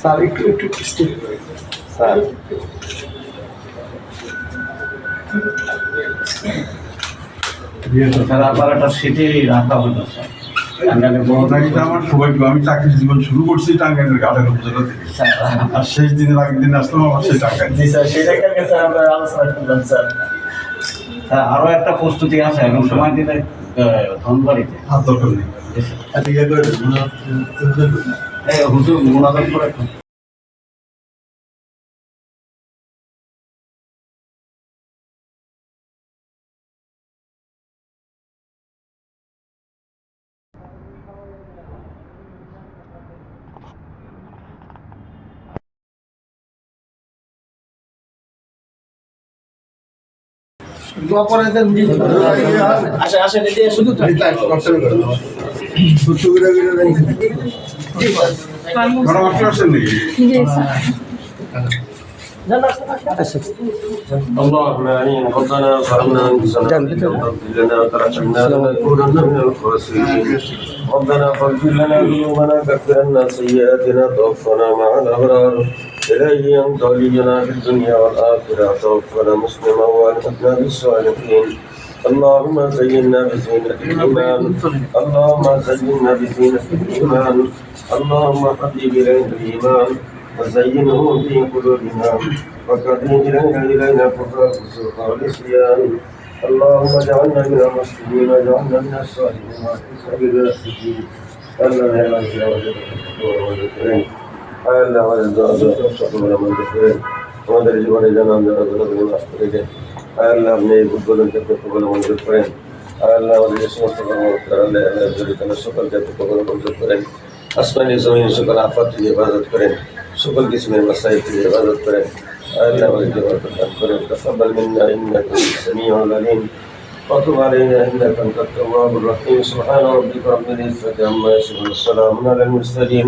Sir একটু একটু sir. একটা সিটি রাখা হলো স্যার। টাঙ্গাইলে বড় এটা আমার সৌভাগ্য আমি চাকরির জীবন শুরু করছি টাঙ্গাইলের ঘাটের উপজেলা থেকে। আর শেষ দিনের আগের দিন আসলাম আমার সেই টাঙ্গাইল। জি স্যার সেটাই কাছে আমরা আলোচনা করলাম স্যার। স্যার আরও একটা প্রস্তুতি আছে এবং সময় দিলে ধনবাড়িতে। হাত দরকার নেই। হুজুর মোনাজাত করে আসে আসে এদিকে শুধু তো গণমাত্র আসেন নাকি اللهم امين ربنا ظلمنا انفسنا واغفر لنا وترحمنا لنكونن من الخاسرين ربنا فاغفر لنا ذنوبنا كفر عنا سيئاتنا توفنا مع الابرار الهي انت ولينا في الدنيا والآخرة توفنا مسلما وألحقنا بالصالحين. اللهم زينا بزينة الإيمان. اللهم زينا بزينة الإيمان. اللهم حبب إلينا الإيمان. وزينه في قلوبنا. وكره إلينا إلينا الكفر والفسوق والعصيان اللهم اجعلنا من المسلمين واجعلنا من الصالحين. وأهل الراشدين ألا لا إله إلا أنت ألا ولا من আমাদের জীবনে যেন আমরা গুণগুলো নষ্ট করে দেয় আল্লাহ আপনি এই ভুলগুলোকে প্রতিফল মঞ্জুর করেন আল্লাহ আমাদের যে সমস্ত কর্ম আল্লাহ আল্লাহ জড়িত সকলকে প্রতিফল মঞ্জুর করেন আসমানি জমিন সকল আফাত থেকে হেফাজত করেন সকল কিসমের মাসাইল থেকে হেফাজত করেন আল্লাহ আমাদের জীবন প্রদান করেন তফাব্বাল মিন্না ইন্নাকা সামিউল আলিম وتب علينا انك انت التواب الرحيم سبحان ربك رب العزه عما يصفون والسلام على المرسلين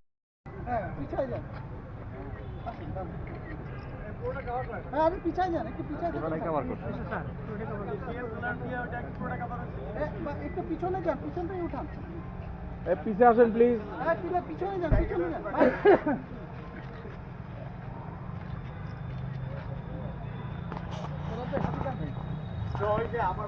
হ্যাঁ আমি পিছাই যান একটু পিছাই কভার করতে একটু পিছনে যান পিছন থেকে উঠান এ পিছে আসেন প্লিজ হ্যাঁ পিছনে যান পিছনে যান আমার